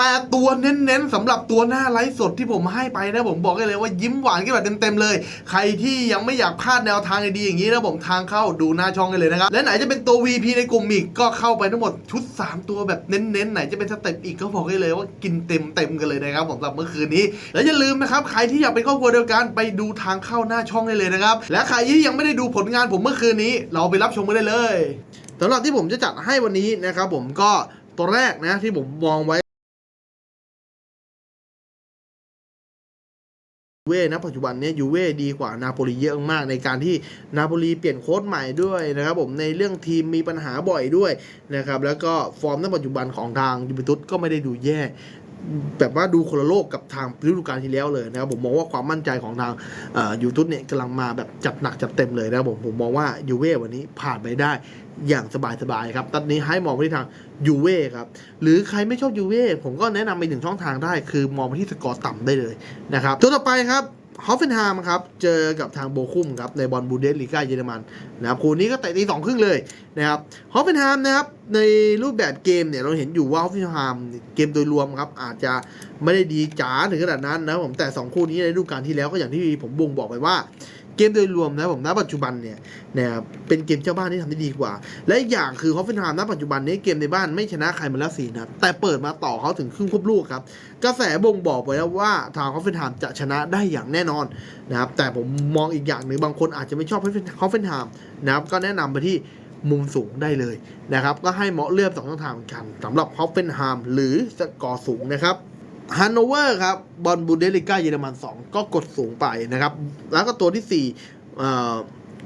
แปดตัวเน้นๆสำหรับตัวหน้าไลฟ์สดที่ผมให้ไปนะผมบอกได้เลยว่ายิ้มหวานกันแบบเต็มๆเลย ใครที่ยังไม่อยากพลาดแนวทางดีๆอย่างนี้นะผมทางเข้าดูหน้าช่องกันเลยนะครับ และไหนจะเป็นตัว VP ในกลุ่มอีกก็เข้าไปทั้งหมดชุด 3 ตัวแบบเน้นๆไหนจะเป็นสเต็ปอีกก็บอกได้เลยว่ากินเต็มๆกันเลยนะครับผมสำหรับเมื่อคืนนี้ แล้วอย่าลืมนะครับใครที่อยากเป็นครอบครัวเดียวกันไปดูทางเข้าหน้าช่องได้เลยนะครับและใครที่ยังไม่ได้ดูผลงานผมเมื่อคืนนี้ เราไปรับชมกันได้เลยสำหรับที่ผมจะจัดให้วันนี้นะครับผมก็ตัวแรกนะที่ผมมองไว้ เว่นะปัจจุบันเนี้ยยูเว่ดีกว่านาโปลีเยอะมากในการที่นาโปลีเปลี่ยนโค้ชใหม่ด้วยนะครับผมในเรื่องทีมมีปัญหาบ่อยด้วยนะครับแล้วก็ฟอร์มในปัจจุบันของทางยูเวนตุสก็ไม่ได้ดูแย่ แบบว่าดูคนละโลกกับทางฤดูกาลที่แล้วเลยนะครับผมมองว่าความมั่นใจของทางยูเวนตุสเนี่ยกำลังมาแบบจัดหนักจัดเต็มเลยนะครับผมผมมองว่ายูเว่วันนี้ผ่านไปได้อย่างสบายๆครับตอนนี้ให้มองไปที่ทางยูเว่ครับหรือใครไม่ชอบยูเว่ผมก็แนะนำไปหนึ่งช่องทางได้ คือมองไปที่สกอร์ต่ำได้เลยนะครับตัวต่อไปครับ ฮอฟเฟนไฮม์ครับ เจอกับทางโบคุมครับในบอลบูเดสลีกาเยอรมันนะครับคู่นี้ก็เตะตีสองครึ่งเลยนะครับฮอฟเฟนไฮม์นะครับในรูปแบบเกมเนี่ยเราเห็นอยู่ว่าฮอฟเฟนไฮม์เกมโดยรวมครับอาจจะไม่ได้ดีจ๋าถึงขนาดนั้นนะผมแต่ 2 คู่นี้ในฤดูกาลที่แล้วก็อย่างที่ผมบ่งบอกไปว่า เกมโดยรวมนะผมณปัจจุบันเนี่ยนะครับเป็นเกมเจ้าบ้านที่ทำได้ดีกว่า และอีกอย่างคือฮอฟเฟนไฮม์ณปัจจุบันนี้เกมในบ้านไม่ชนะใครมาแล้วสี่นัดแต่เปิดมาต่อเขาถึงครึ่งควบลูกครับ กระแสบ่งบอกไปแล้วว่าทางฮอฟเฟนไฮม์จะชนะได้อย่างแน่นอนนะครับแต่ผมมองอีกอย่างหนึ่งบางคนอาจจะไม่ชอบฮอฟเฟนไฮม์นะครับก็แนะนำไปที่มุมสูงได้เลยนะครับ ก็ให้เหมาะเลือกสองช่องทางกันสำหรับฮอฟเฟนไฮม์หรือสกอร์สูงนะครับ ฮันโนเวอร์ครับบอลบูเดลิก้าเยอรมัน 2 ก็กดสูงไปนะครับ แล้วก็ตัวที่4เอ่อ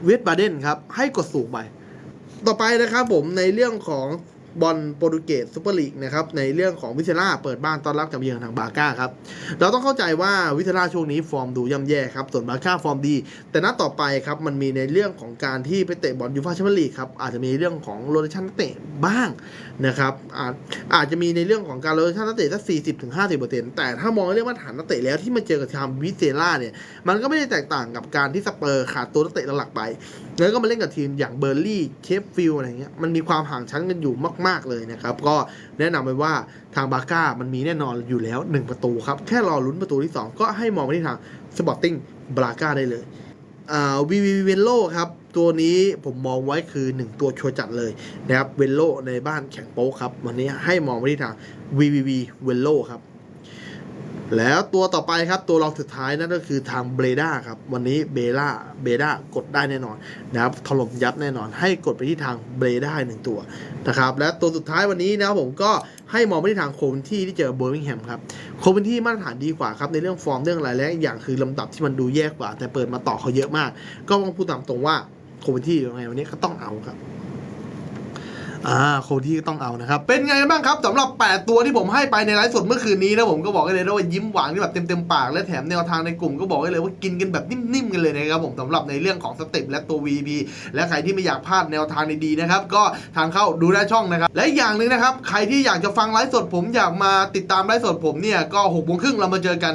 เวสบาเดนครับ ให้กดสูงไป ต่อไปนะครับผมในเรื่องของ บอลโปรตุเกสซูเปอร์ลีกนะครับในเรื่องของวิเทล่าเปิดบ้านต้อนรับกับเยือนทางบาก้าครับเราต้องเข้าใจว่าวิเทล่าช่วงนี้ฟอร์มดูย่ำแย่ครับส่วนบาก้าฟอร์มดี แต่นัดต่อไปครับมันมีในเรื่องของการที่ไปเตะบอลยูฟ่าแชมเปี้ยนลีกครับอาจจะมีเรื่องของโรเตชันนักเตะบ้างนะครับอาจอาจจะมีในเรื่องของการโรเตชันนักเตะสักสี่สิบถึงห้าสิบเปอร์เซ็นต์แต่ถ้ามองในเรื่องมาตรฐานนักเตะแล้วที่มาเจอกับทางวิเทล่าเนี่ยมันก็ไม่ได้แตกต่างกับการที่สเปอร์ขาดตัวนักเตะหลักไป แล้วก็มาเล่นกับทีมอย่างเบอร์ลี่เคฟฟิลอะไรเงี้ยมันมีความห่างชั้นกันอยู่มาก ๆเลยนะครับก็แนะนำไปว่าทางบาก้ามันมีแน่นอนอยู่แล้ว 1 ประตูครับ แค่รอลุ้นประตูที่ 2 ก็ให้มองไปที่ทางสปอร์ติ้งบราก้าได้เลยอ่าวีวีเวนโลครับตัวนี้ผมมองไว้คือ 1 ตัวชัวร์จัดเลยนะครับเวนโลในบ้านแข่งโป๊กครับวันนี้ให้มองไปที่ทาง VVV เวนโลครับ แล้วตัวต่อไปครับตัวรองสุดท้ายนั่นก็คือทางเบรดาครับ วันนี้เบล่าเบด้ากดได้แน่นอนนะครับถล่มยับแน่นอน ให้กดไปที่ทางเบรด้าหนึ่งตัวนะครับและตัวสุดท้ายวันนี้นะครับผมก็ให้มองไปที่ทางโคเวนที่ที่เจอเบอร์มิงแฮมครับโคเวนที่มาตรฐานดีกว่าครับในเรื่องฟอร์มเรื่องอะไรและอีกอย่างคือลำดับที่มันดูแย่กว่า แต่เปิดมาต่อเขาเยอะมาก ก็ต้องพูดตามตรงว่าโคเวนที่ยังไงวันนี้ก็ต้องเอาครับ อ่าโคที่ก็ต้องเอานะครับ เป็นไงบ้างครับสำหรับ 8 ตัวที่ผมให้ไปในไลฟ์สดเมื่อคืนนี้นะผมก็บอกได้เลยว่ายิ้มหวานที่แบบเต็มๆปาก และแถมแนวทางในกลุ่มก็บอกได้เลยว่ากินกันแบบนิ่มๆกันเลยนะครับผมสำหรับในเรื่องของสเต็ปและตัว VP และใครที่ไม่อยากพลาดแนวทางดีๆนะครับก็ทางเข้าดูได้ช่องนะครับ และอย่างหนึ่งนะครับใครที่อยากจะฟังไลฟ์สดผมอยากมาติดตามไลฟ์สดผมเนี่ยก็หกโมงครึ่งเรามาเจอกัน